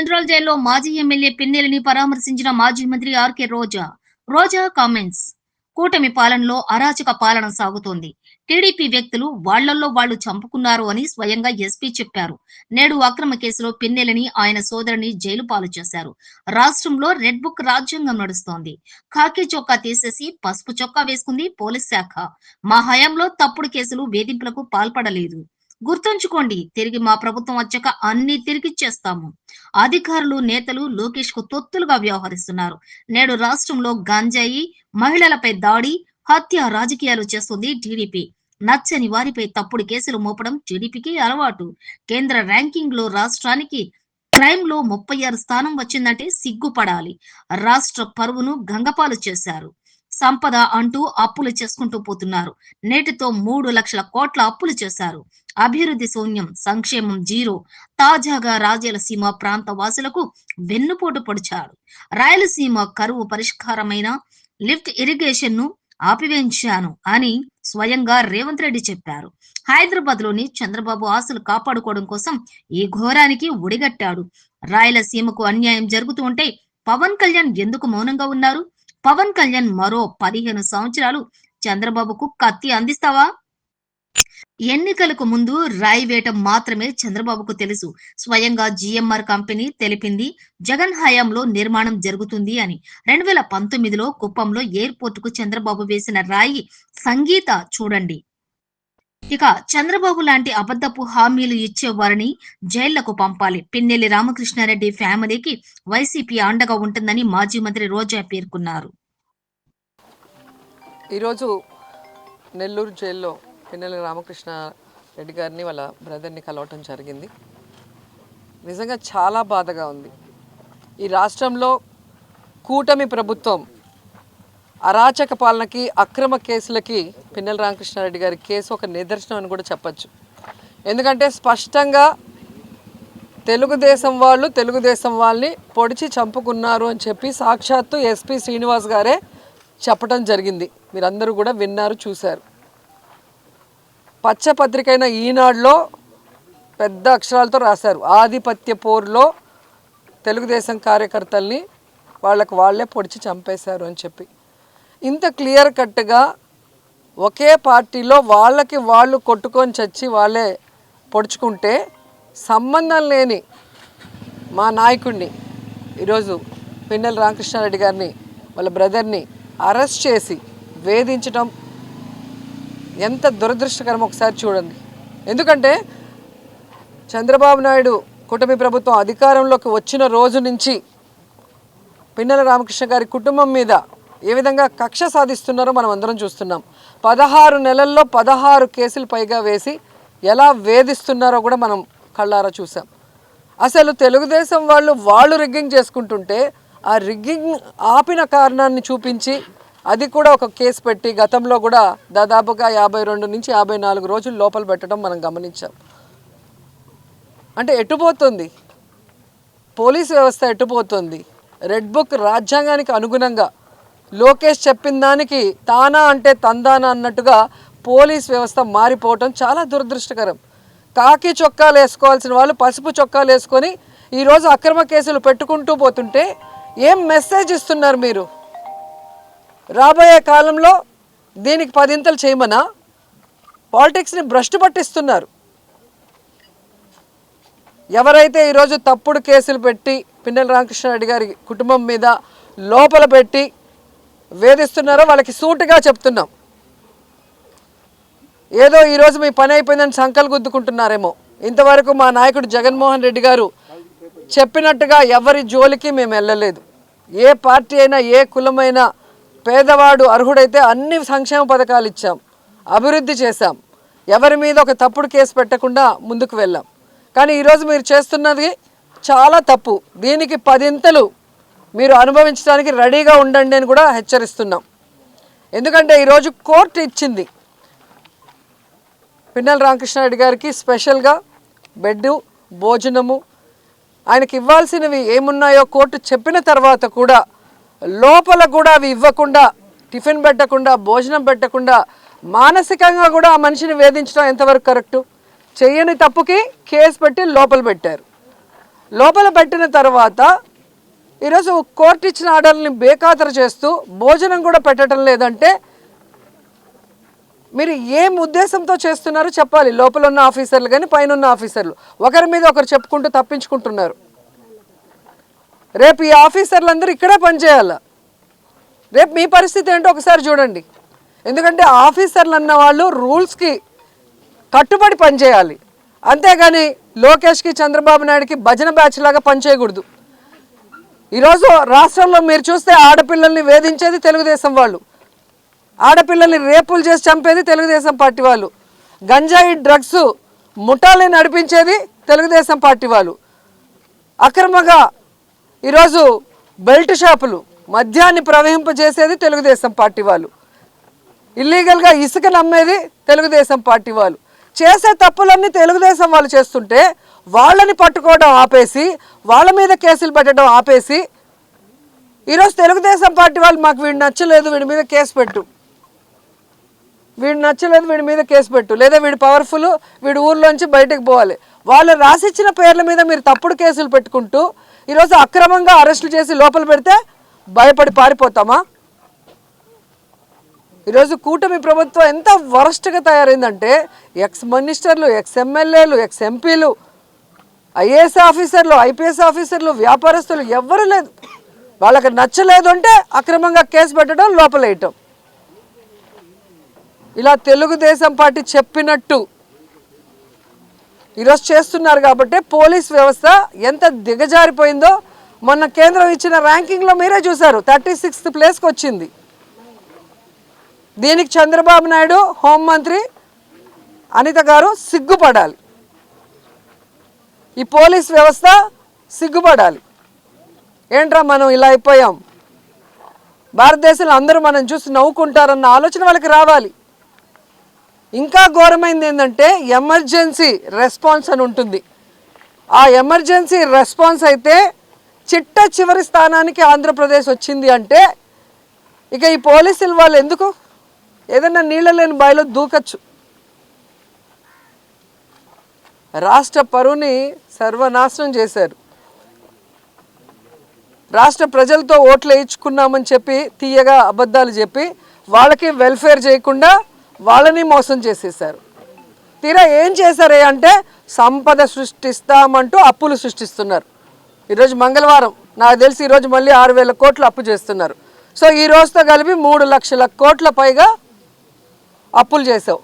Central జైల్లో మాజీ MLA పిన్నెలని పరామర్శించిన మాజీ మంత్రి ఆర్కే రోజా. రోజా కామెంట్స్. కూటమి పాలనలో అరాచక పాలన సాగుతోంది. టీడీపీ వ్యక్తులు వాళ్ళల్లో వాళ్ళు చంపుకున్నారు అని స్వయంగా ఎస్పీ చెప్పారు. నేడు అక్రమ కేసులో పిన్నెలని ఆయన సోదరుని జైలు పాలు చేశారు. రాష్ట్రంలో రెడ్ బుక్ రాజ్యాంగం నడుస్తోంది. ఖాకీ చొక్కా తీసేసి పసుపు చొక్కా వేసుకుంది పోలీస్ శాఖ. మా హయాంలో తప్పుడు కేసులు వేధింపులకు పాల్పడలేదు. గుర్తుంచుకోండి తిరిగి మా ప్రభుత్వం వచ్చాక అన్ని తిరిగిచ్చేస్తాము అధికారులు నేతలు లోకేష్కు తొత్తులుగా వ్యవహరిస్తున్నారు. నేడు రాష్ట్రంలో గంజాయి మహిళలపై దాడి హత్య రాజకీయాలు చేస్తుంది టీడీపీ. నచ్చని వారిపై తప్పుడు కేసులు మోపడం టీడీపీకి అలవాటు. కేంద్ర ర్యాంకింగ్లో రాష్ట్రానికి క్రైమ్లో ముప్పై ఆరు స్థానం వచ్చిందంటే సిగ్గుపడాలి. రాష్ట్ర పరువును గంగపాలు చేశారు. సంపద అంటూ అప్పులు చేసుకుంటూ పోతున్నారు. నేటితో మూడు లక్షల కోట్ల అప్పులు చేశారు. అభివృద్ధి శూన్యం సంక్షేమం జీరో. తాజాగా రాయలసీమ ప్రాంత వాసులకు వెన్నుపోటు పొడిచాడు రాయలసీమ కరువు పరిష్కారమైన లిఫ్ట్ ఇరిగేషన్ను ఆపివేయించాను అని స్వయంగా రేవంత్ రెడ్డి చెప్పారు. హైదరాబాద్లోని చంద్రబాబు ఆశలు కాపాడుకోవడం కోసం ఈ ఘోరానికి ఒడిగట్టాడు. రాయలసీమకు అన్యాయం జరుగుతూ ఉంటే పవన్ కళ్యాణ్ ఎందుకు మౌనంగా ఉన్నారు? పవన్ కళ్యాణ్ మరో పదిహేను సంవత్సరాలు చంద్రబాబుకు కత్తి అందిస్తావా? ఎన్నికలకు ముందు రాయి వేయటం మాత్రమే చంద్రబాబుకు తెలుసు. స్వయంగా జిఎంఆర్ కంపెనీ తెలిపింది జగన్ హయాంలో నిర్మాణం జరుగుతుంది అని. రెండు వేల పంతొమ్మిదిలో కుప్పంలో ఎయిర్పోర్ట్కు చంద్రబాబు వేసిన రాయి సంగీత చూడండి. ఇక చంద్రబాబు లాంటి అబద్ధపు హామీలు ఇచ్చేవారిని జైళ్ళకు పంపాలి. పిన్నెల్లి రామకృష్ణారెడ్డి ఫ్యామిలీకి వైసీపీ అండగా ఉంటుందని మాజీ మంత్రి రోజా పేర్కొన్నారు. ఈరోజు నెల్లూరు జైల్లో పిన్నెల్లి రామకృష్ణ రెడ్డి గారిని వాళ్ళ బ్రదర్ని కలవటం జరిగింది. నిజంగా చాలా బాధగా ఉంది. ఈ రాష్ట్రంలో కూటమి ప్రభుత్వం అరాచక పాలనకి అక్రమ కేసులకి పిన్నెల రామకృష్ణారెడ్డి గారి కేసు ఒక నిదర్శనం అని కూడా చెప్పచ్చు. ఎందుకంటే స్పష్టంగా తెలుగుదేశం వాళ్ళు తెలుగుదేశం వాళ్ళని పొడిచి చంపుకున్నారు అని చెప్పి సాక్షాత్తు ఎస్పి శ్రీనివాస్ గారే చెప్పడం జరిగింది. మీరందరూ కూడా విన్నారు చూశారు. పచ్చపత్రికైన ఈనాడులో పెద్ద అక్షరాలతో రాశారు. ఆధిపత్య పోరులో తెలుగుదేశం కార్యకర్తల్ని వాళ్ళకు వాళ్ళే పొడిచి చంపేశారు అని చెప్పి. ఇంత క్లియర్ కట్గా ఒకే పార్టీలో వాళ్ళకి వాళ్ళు కొట్టుకొని చచ్చి వాళ్ళే పొడుచుకుంటే సంబంధం లేని మా నాయకుడిని ఈరోజు పిన్నెల రామకృష్ణారెడ్డి గారిని వాళ్ళ బ్రదర్ని అరెస్ట్ చేసి వేధించడం ఎంత దురదృష్టకరం ఒకసారి చూడండి. ఎందుకంటే చంద్రబాబు నాయుడు కూటమి ప్రభుత్వం అధికారంలోకి వచ్చిన రోజు నుంచి పిన్నెల రామకృష్ణ గారి కుటుంబం మీద ఏ విధంగా కక్ష సాధిస్తున్నారో మనం అందరం చూస్తున్నాం. పదహారు నెలల్లో పదహారు కేసులు పైగా వేసి ఎలా వేధిస్తున్నారో కూడా మనం కళ్ళారా చూసాం. అసలు తెలుగుదేశం వాళ్ళు వాళ్ళు రిగ్గింగ్ చేసుకుంటుంటే ఆ రిగ్గింగ్ ఆపిన కారణాన్ని చూపించి అది కూడా ఒక కేసు పెట్టి గతంలో కూడా దాదాపుగా యాభై రెండు నుంచి యాభై నాలుగు రోజులు లోపల పెట్టడం మనం గమనించాం. అంటే ఎటుపోతుంది? పోలీస్ వ్యవస్థ ఎటుపోతుంది? రెడ్ బుక్ రాజ్యాంగానికి అనుగుణంగా లోకేష్ చెప్పిన దానికి తానా అంటే తందానా అన్నట్టుగా పోలీస్ వ్యవస్థ మారిపోవటం చాలా దురదృష్టకరం. కాకి చొక్కాలు వేసుకోవాల్సిన వాళ్ళు పసుపు చొక్కాలు వేసుకొని ఈరోజు అక్రమ కేసులు పెట్టుకుంటూ పోతుంటే ఏం మెసేజ్ ఇస్తున్నారు మీరు? రాబోయే కాలంలో దీనికి పదింతలు చేయమనా? పాలిటిక్స్ని భ్రష్టు పట్టిస్తున్నారు. ఎవరైతే ఈరోజు తప్పుడు కేసులు పెట్టి పిన్నెల రామకృష్ణారెడ్డి గారి కుటుంబం మీద లోపల పెట్టి వేధిస్తున్నారో వాళ్ళకి సూటిగా చెప్తున్నాం. ఏదో ఈరోజు మీ పని అయిపోయిందని సంకలు గుద్దుకుంటున్నారేమో. ఇంతవరకు మా నాయకుడు జగన్మోహన్ రెడ్డి గారు చెప్పినట్టుగా ఎవరి జోలికి మేము వెళ్ళలేదు. ఏ పార్టీ అయినా ఏ కులమైనా పేదవాడు అర్హుడైతే అన్ని సంక్షేమ పథకాలు ఇచ్చాం అభివృద్ధి చేశాం. ఎవరి మీద ఒక తప్పుడు కేసు పెట్టకుండా ముందుకు వెళ్ళాం. కానీ ఈరోజు మీరు చేస్తున్నది చాలా తప్పు. దీనికి పదింతలు మీరు అనుభవించడానికి రెడీగా ఉండండి అని కూడా హెచ్చరిస్తున్నాం. ఎందుకంటే ఈరోజు కోర్టు ఇచ్చింది. పిన్నెల రామకృష్ణారెడ్డి గారికి స్పెషల్గా బెడ్ భోజనము ఆయనకి ఇవ్వాల్సినవి ఏమున్నాయో కోర్టు చెప్పిన తర్వాత కూడా లోపల కూడా అవి ఇవ్వకుండా టిఫిన్ పెట్టకుండా భోజనం పెట్టకుండా మానసికంగా కూడా ఆ మనిషిని వేధించడం ఎంతవరకు కరెక్టు? చేయని తప్పుకి కేసు పెట్టి లోపల పెట్టారు. లోపల పెట్టిన తర్వాత ఈరోజు కోర్టు ఇచ్చిన ఆర్డర్ని బేఖాతరు చేస్తూ భోజనం కూడా పెట్టడం లేదంటే మీరు ఏం ఉద్దేశంతో చేస్తున్నారో చెప్పాలి. లోపల ఉన్న ఆఫీసర్లు కానీ పైన ఉన్న ఆఫీసర్లు. ఒకరి మీద ఒకరు చెప్పుకుంటూ తప్పించుకుంటున్నారు. రేపు ఈ ఆఫీసర్లందరూ ఇక్కడే పనిచేయాలి? రేపు మీ పరిస్థితి ఏంటో ఒకసారి చూడండి. ఎందుకంటే ఆఫీసర్లు అన్న వాళ్ళు రూల్స్కి కట్టుబడి పనిచేయాలి. అంతేగాని లోకేష్కి చంద్రబాబు నాయుడుకి భజన బ్యాచ్ లాగా పనిచేయకూడదు. ఈరోజు రాష్ట్రంలో మీరు చూస్తే ఆడపిల్లల్ని వేధించేది తెలుగుదేశం వాళ్ళు. ఆడపిల్లల్ని రేపులు చేసి చంపేది తెలుగుదేశం పార్టీ వాళ్ళు. గంజాయి డ్రగ్స్ ముఠాలని నడిపించేది తెలుగుదేశం పార్టీ వాళ్ళు. అక్రమంగా ఈరోజు బెల్ట్ షాపులు మద్యాన్ని ప్రవహింపజేసేది తెలుగుదేశం పార్టీ వాళ్ళు. ఇల్లీగల్గా ఇసుక నమ్మేది తెలుగుదేశం పార్టీ వాళ్ళు. చేసే తప్పులన్నీ తెలుగుదేశం వాళ్ళు చేస్తుంటే వాళ్ళని పట్టుకోవడం ఆపేసి వాళ్ళ మీద కేసులు పెట్టడం ఆపేసి ఈరోజు తెలుగుదేశం పార్టీ వాళ్ళు మాకు వీడు నచ్చలేదు వీడి మీద కేసు పెట్టు. వీడు నచ్చలేదు వీడి మీద కేసు పెట్టు. లేదా వీడు పవర్ఫుల్ వీడి ఊర్లోంచి బయటకు పోవాలి. వాళ్ళు రాసిచ్చిన పేర్ల మీద మీరు తప్పుడు కేసులు పెట్టుకుంటూ ఈరోజు అక్రమంగా అరెస్టులు చేసి లోపల పెడితే భయపడి పారిపోతామా? ఈరోజు కూటమి ప్రభుత్వం ఎంత వరస్ట్గా తయారైందంటే ఎక్స్ మినిస్టర్లు ఎక్స్ ఎమ్మెల్యేలు ఎక్స్ ఎంపీలు ఐఏఎస్ ఆఫీసర్లు ఐపీఎస్ ఆఫీసర్లు వ్యాపారస్తులు ఎవ్వరూ లేదు. వాళ్ళకి నచ్చలేదు అంటే అక్రమంగా కేసు పెట్టడం లోపలేయటం. ఇలా తెలుగుదేశం పార్టీ చెప్పినట్టు ఈరోజు చేస్తున్నారు కాబట్టి పోలీస్ వ్యవస్థ ఎంత దిగజారిపోయిందో మొన్న కేంద్రం ఇచ్చిన ర్యాంకింగ్లో మీరే చూశారు. థర్టీ సిక్స్త్ ప్లేస్కి వచ్చింది. దీనికి చంద్రబాబు నాయుడు హోంమంత్రి అనిత గారు సిగ్గుపడాలి. ఈ పోలీస్ వ్యవస్థ సిగ్గుపడాలి. ఏంట్రా మనం ఇలా అయిపోయాం? భారతదేశంలో అందరూ మనం చూసి నవ్వుకుంటారన్న ఆలోచన వాళ్ళకి రావాలి. ఇంకా ఘోరమైంది ఏంటంటే ఎమర్జెన్సీ రెస్పాన్స్ అని ఉంటుంది. ఆ ఎమర్జెన్సీ రెస్పాన్స్ అయితే చిట్ట చివరి స్థానానికి ఆంధ్రప్రదేశ్ వచ్చింది అంటే ఇక ఈ పోలీసులు వాళ్ళు ఎందుకు? ఏదైనా నీళ్ళ లేని బావిలో దూకచ్చు. రాష్ట్ర పరువుని సర్వనాశనం చేశారు. రాష్ట్ర ప్రజలతో ఓట్లు వేయించుకున్నామని చెప్పి తీయగా అబద్ధాలు చెప్పి వాళ్ళకి వెల్ఫేర్ చేయకుండా వాళ్ళని మోసం చేసేసారు తీరా ఏం చేశారే అంటే సంపద సృష్టిస్తామంటూ అప్పులు సృష్టిస్తున్నారు. ఈరోజు మంగళవారం నాకు తెలిసి ఈరోజు మళ్ళీ ఆరు వేల కోట్లు అప్పు చేస్తున్నారు. సో ఈ రోజుతో కలిపి మూడు లక్షల కోట్ల పైగా అప్పులు చేసావు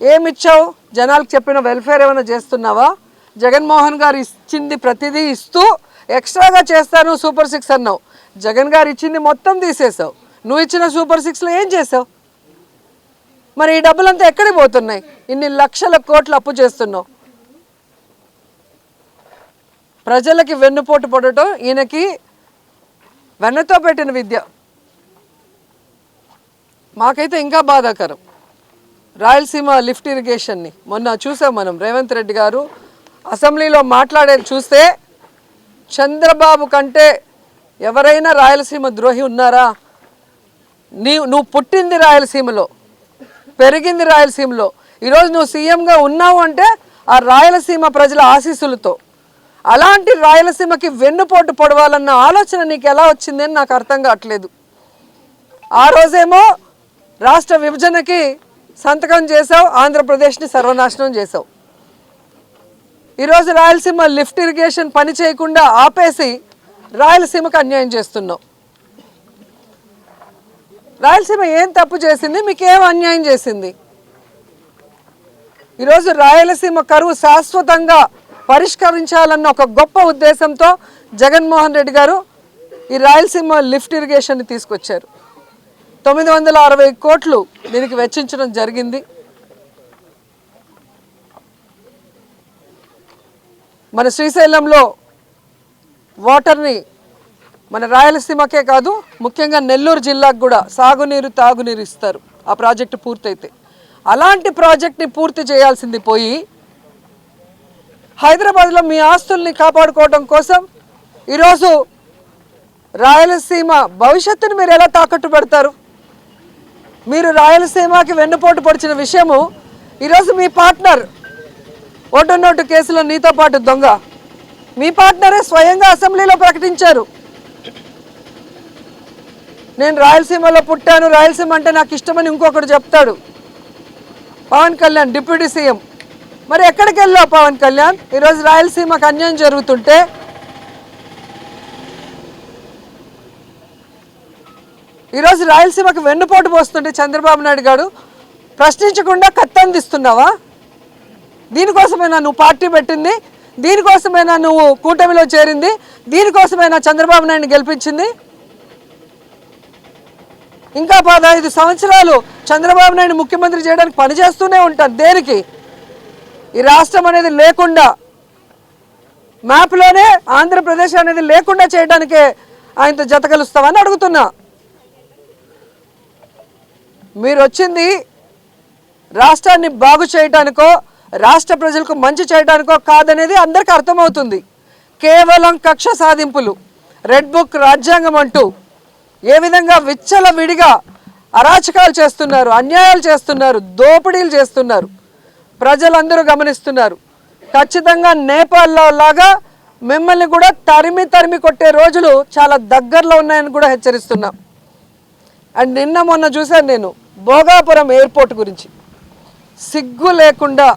ఏమిచ్చావు? జనాలకు చెప్పిన వెల్ఫేర్ ఏమైనా చేస్తున్నావా? జగన్మోహన్ గారు ఇచ్చింది ప్రతిదీ ఇస్తూ ఎక్స్ట్రాగా చేస్తాను సూపర్ సిక్స్ అన్నావు. జగన్ గారు ఇచ్చింది మొత్తం తీసేసావు నువ్వు ఇచ్చిన సూపర్ సిక్స్లో ఏం చేసావు మరి ఈ డబ్బులంతా ఎక్కడికి పోతున్నాయి? ఇన్ని లక్షల కోట్లు అప్పు చేస్తున్నావు. ప్రజలకి వెన్నుపోటు పడటం ఈయనకి వెన్నతో పెట్టిన విద్య. మాకైతే ఇంకా బాధాకరం. రాయలసీమ లిఫ్ట్ ఇరిగేషన్ని మొన్న చూసాం మనం. రేవంత్ రెడ్డి గారు అసెంబ్లీలో మాట్లాడేది చూస్తే చంద్రబాబు కంటే ఎవరైనా రాయలసీమ ద్రోహి ఉన్నారా? నీ నువ్వు పుట్టింది రాయలసీమలో పెరిగింది రాయలసీమలో. ఈరోజు నువ్వు సీఎంగా ఉన్నావు అంటే ఆ రాయలసీమ ప్రజల ఆశీస్సులతో. అలాంటి రాయలసీమకి వెన్నుపోటు పొడవాలన్న ఆలోచన నీకు ఎలా వచ్చిందని నాకు అర్థం కావట్లేదు. ఆ రోజేమో రాష్ట్ర విభజనకి సంతకం చేసావు ఆంధ్రప్రదేశ్ని సర్వనాశనం చేసావు ఈరోజు రాయలసీమ లిఫ్ట్ ఇరిగేషన్ పని చేయకుండా ఆపేసి రాయలసీమకు అన్యాయం చేస్తున్నావు. రాయలసీమ ఏం తప్పు చేసింది? మీకేం అన్యాయం చేసింది? ఈరోజు రాయలసీమ కరువు శాశ్వతంగా పరిష్కరించాలన్న ఒక గొప్ప ఉద్దేశంతో జగన్మోహన్ రెడ్డి గారు ఈ రాయలసీమ లిఫ్ట్ ఇరిగేషన్ని తీసుకొచ్చారు. తొమ్మిది వందల అరవై కోట్లు దీనికి వెచ్చించడం జరిగింది. మన శ్రీశైలంలో వాటర్ని మన రాయలసీమకే కాదు ముఖ్యంగా నెల్లూరు జిల్లాకు కూడా సాగునీరు తాగునీరు ఇస్తారు. ఆ ప్రాజెక్టు పూర్తయితే. అలాంటి ప్రాజెక్ట్ని పూర్తి చేయాల్సింది పోయి హైదరాబాద్లో మీ ఆస్తుల్ని కాపాడుకోవడం కోసం ఈరోజు రాయలసీమ భవిష్యత్తును మీరు ఎలా తాకట్టు పెడతారు? మీరు రాయలసీమకి వెన్నుపోటు పొడిచిన విషయము ఈరోజు మీ పార్ట్నర్ ఓటు నోటు కేసులో నీతో పాటు దొంగ. మీ పార్ట్నరే స్వయంగా అసెంబ్లీలో ప్రకటించారు. నేను రాయలసీమలో పుట్టాను. రాయలసీమ అంటే నాకు ఇష్టమని ఇంకొకడు చెప్తాడు. Pawan Kalyan deputy CM. మరి ఎక్కడికి వెళ్ళావు పవన్ కళ్యాణ్? ఈరోజు రాయలసీమకు అన్యాయం జరుగుతుంటే ఈరోజు రాయలసీమకు వెన్నుపోటు పోస్తుంటే చంద్రబాబు నాయుడు గారు ప్రశ్నించకుండా కత్తందిస్తున్నావా? దీనికోసమే నువ్వు పార్టీ పెట్టింది? దీనికోసమైనా నువ్వు కూటమిలో చేరింది? దీనికోసమైనా చంద్రబాబు నాయుడిని గెలిపించింది? ఇంకా పదహైదు సంవత్సరాలు చంద్రబాబు నాయుడు ముఖ్యమంత్రి చేయడానికి పనిచేస్తూనే ఉంటారు. దేనికి? ఈ రాష్ట్రం అనేది లేకుండా మ్యాప్లోనే ఆంధ్రప్రదేశ్ అనేది లేకుండా చేయడానికే ఆయనతో జత కలుస్తామని అడుగుతున్నా. మీరు వచ్చింది రాష్ట్రాన్ని బాగు చేయడానికో రాష్ట్ర ప్రజలకు మంచి చేయడానికో కాదనేది అందరికీ అర్థమవుతుంది. కేవలం కక్ష సాధింపులు రెడ్ బుక్ రాజ్యాంగం అంటూ ఏ విధంగా విచ్చల విడిగా అరాచకాలు చేస్తున్నారు అన్యాయాలు చేస్తున్నారు దోపిడీలు చేస్తున్నారు ప్రజలందరూ గమనిస్తున్నారు. ఖచ్చితంగా నేపాల్లో లాగా మిమ్మల్ని కూడా తరిమి తరిమి కొట్టే రోజులు చాలా దగ్గరలో ఉన్నాయని కూడా హెచ్చరిస్తున్నాం. అండ్ నిన్న మొన్న చూశాను నేను భోగాపురం ఎయిర్పోర్ట్ గురించి. సిగ్గు లేకుండా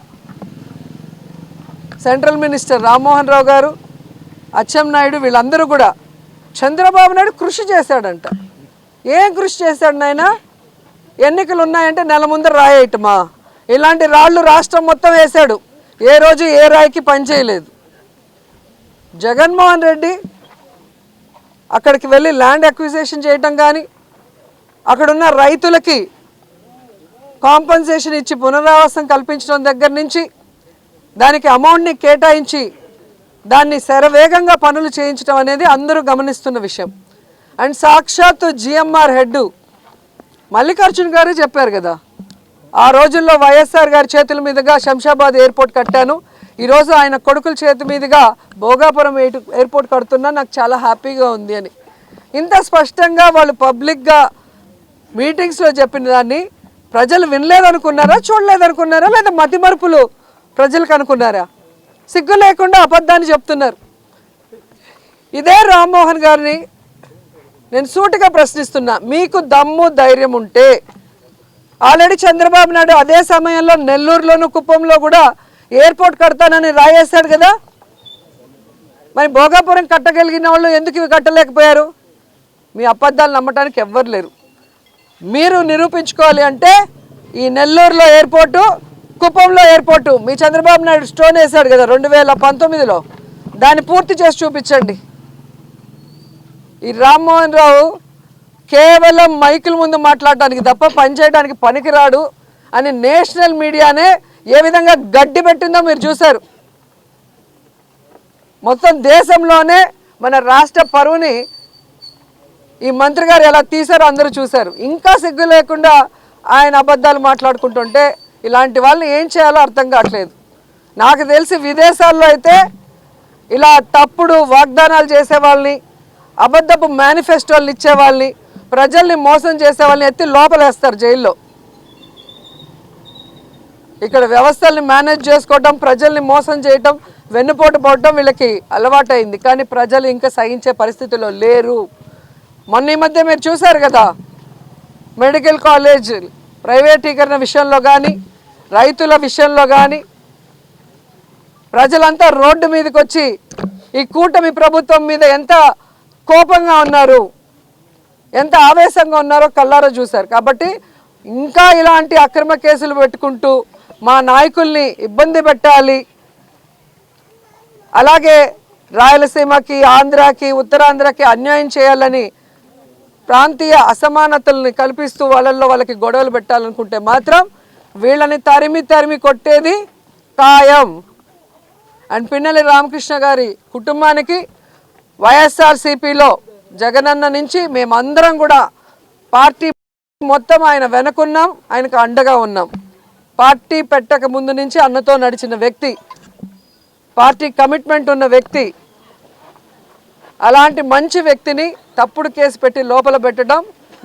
సెంట్రల్ మినిస్టర్ రామ్మోహన్ రావు గారు అచ్చెన్నాయుడు వీళ్ళందరూ కూడా చంద్రబాబు నాయుడు కృషి చేశాడంట. ఏం కృషి చేశాడు నాయన? ఎన్నికలు ఉన్నాయంటే నెల ముందర రాయేయటమా? ఇలాంటి రాళ్ళు రాష్ట్రం మొత్తం వేశాడు. ఏ రోజు ఏ రాయికి పనిచేయలేదు జగన్మోహన్ రెడ్డి అక్కడికి వెళ్ళి ల్యాండ్ అక్విజేషన్ చేయటం కానీ అక్కడున్న రైతులకి కాంపన్సేషన్ ఇచ్చి పునరావాసం కల్పించడం దగ్గర నుంచి దానికి అమౌంట్ని కేటాయించి దాన్ని శరవేగంగా పనులు చేయించడం అనేది అందరూ గమనిస్తున్న విషయం. అండ్ సాక్షాత్తు జిఎంఆర్ హెడ్ మల్లికార్జున్ గారు చెప్పారు కదా ఆ రోజుల్లో వైఎస్ఆర్ గారి చేతుల మీదుగా శంషాబాద్ ఎయిర్పోర్ట్ కట్టాను. ఈరోజు ఆయన కొడుకుల చేతి మీదుగా భోగాపురం ఎయిర్పోర్ట్ కడుతున్నా నాకు చాలా హ్యాపీగా ఉంది అని. ఇంత స్పష్టంగా వాళ్ళు పబ్లిక్గా మీటింగ్స్లో చెప్పిన దాన్ని ప్రజలు వినలేదనుకున్నారా చూడలేదనుకున్నారా లేదా మతిమరుపులు ప్రజలకు అనుకున్నారా? సిగ్గు లేకుండా అబద్ధాన్ని చెప్తున్నారు. ఇదే రామ్మోహన్ గారిని నేను సూటిగా ప్రశ్నిస్తున్నా. మీకు దమ్ము ధైర్యం ఉంటే ఆల్రెడీ చంద్రబాబు నాయుడు అదే సమయంలో నెల్లూరులోను కుప్పంలో కూడా ఎయిర్పోర్ట్ కడతానని రాయేశాడు కదా? మరి భోగాపురం కట్టగలిగిన వాళ్ళు ఎందుకు ఇవి కట్టలేకపోయారు? మీ అబద్ధాలు నమ్మటానికి ఎవ్వరు లేరు. మీరు నిరూపించుకోవాలి అంటే ఈ నెల్లూరులో ఎయిర్పోర్టు కుప్పంలో ఎయిర్పోర్టు. మీ చంద్రబాబు నాయుడు స్టోన్ వేశాడు కదా రెండు వేల పంతొమ్మిదిలో. దాన్ని పూర్తి చేసి చూపించండి. ఈ రామ్మోహన్ రావు కేవలం మైకుల ముందు మాట్లాడటానికి తప్ప పనిచేయడానికి పనికిరాడు అని నేషనల్ మీడియానే ఏ విధంగా గడ్డి పెట్టిందో మీరు చూశారు. మొత్తం దేశంలోనే మన రాష్ట్ర పరువుని ఈ మంత్రి గారు ఎలా తీశారో అందరూ చూశారు. ఇంకా సిగ్గు లేకుండా ఆయన అబద్ధాలు మాట్లాడుకుంటుంటే ఇలాంటి వాళ్ళని ఏం చేయాలో అర్థం కావట్లేదు. నాకు తెలిసి విదేశాల్లో అయితే ఇలా తప్పుడు వాగ్దానాలు చేసే వాళ్ళని అబద్ధపు మేనిఫెస్టోలు ఇచ్చే వాళ్ళని ప్రజల్ని మోసం చేసే వాళ్ళని ఎత్తి లోపలేస్తారు జైల్లో. ఇక్కడ వ్యవస్థల్ని మేనేజ్ చేసుకోవటం ప్రజల్ని మోసం చేయటం వెన్నుపోటు పోవటం వీళ్ళకి అలవాటైంది. కానీ ప్రజలు ఇంకా సహించే పరిస్థితిలో లేరు. మొన్న ఈ మధ్య మీరు చూశారు కదా మెడికల్ కాలేజ్ ప్రైవేటీకరణ విషయంలో కానీ రైతుల విషయంలో కానీ ప్రజలంతా రోడ్డు మీదకి వచ్చి ఈ కూటమి ప్రభుత్వం మీద ఎంత కోపంగా ఉన్నారు ఎంత ఆవేశంగా ఉన్నారో కల్లారో చూశారు. కాబట్టి ఇంకా ఇలాంటి అక్రమ కేసులు పెట్టుకుంటూ మా నాయకుల్ని ఇబ్బంది పెట్టాలి. అలాగే రాయలసీమకి ఆంధ్రాకి ఉత్తరాంధ్రకి అన్యాయం చేయాలని ప్రాంతీయ అసమానతల్ని కల్పిస్తూ వాళ్ళల్లో వాళ్ళకి గొడవలు పెట్టాలనుకుంటే మాత్రం వీళ్ళని తరిమి తరిమి కొట్టేది ఖాయం. అండ్ పిన్నెల్లి రామకృష్ణ గారి కుటుంబానికి వైఎస్ఆర్సీపీలో జగనన్న నుంచి మేమందరం కూడా పార్టీ మొత్తం ఆయన వెనకున్నాం ఆయనకు అండగా ఉన్నాం. పార్టీ పెట్టక ముందు నుంచి అన్నతో నడిచిన వ్యక్తి పార్టీ కమిట్మెంట్ ఉన్న వ్యక్తి అలాంటి మంచి వ్యక్తిని తప్పుడు కేసు పెట్టి లోపల పెట్టడం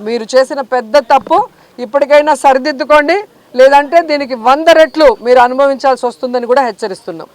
మీరు చేసిన పెద్ద తప్పు ఇప్పటికైనా సరిదిద్దుకోండి. లేదంటే దీనికి వంద రెట్లు మీరు అనుభవించాల్సి వస్తుందని కూడా హెచ్చరిస్తున్నాం.